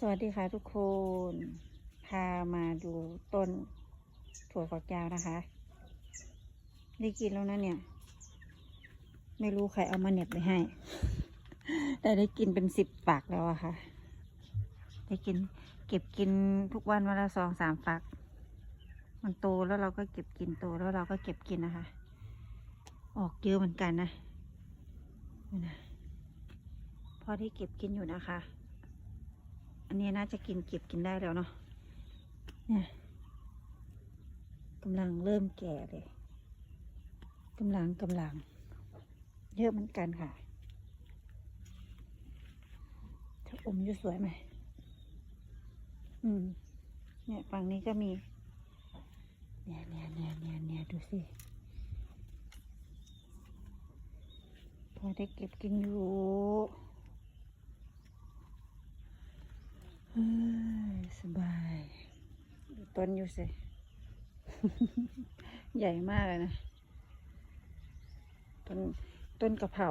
สวัสดีค่ะทุกคน พามาดูต้นถั่วฝักยาวนะคะ ได้กินแล้วนะเนี่ย ไม่รู้ใครเอามาเน็บไปให้ แต่ได้กินเป็นสิบฝักแล้วอะค่ะ ได้กิน เก็บกินทุกวันวันละสองสามฝักมันโตแล้วเราก็เก็บกินโตแล้วเราก็เก็บกินนะคะ ออกเยอะเหมือนกันนะนะพอที่เก็บกินอยู่นะคะ นนี้น่าจะกินเก็บกินได้แล้วเนาะเนี่ยกำลังเริ่มแก่เลยกำลังกำลัง เยอะเหมือนกันค่ะถ้าอมอยู่สวยไหมอืม เนี่ยฝั่งนี้ก็มี เนี่ยเนี่ยเนี่ยเนี่ยเนี่ยดูสิ พอได้เก็บกินอยู่เฮ้ย สบาย ดูต้นอยู่สิ ใหญ่มากเลยนะ ต้นต้นกะเพรา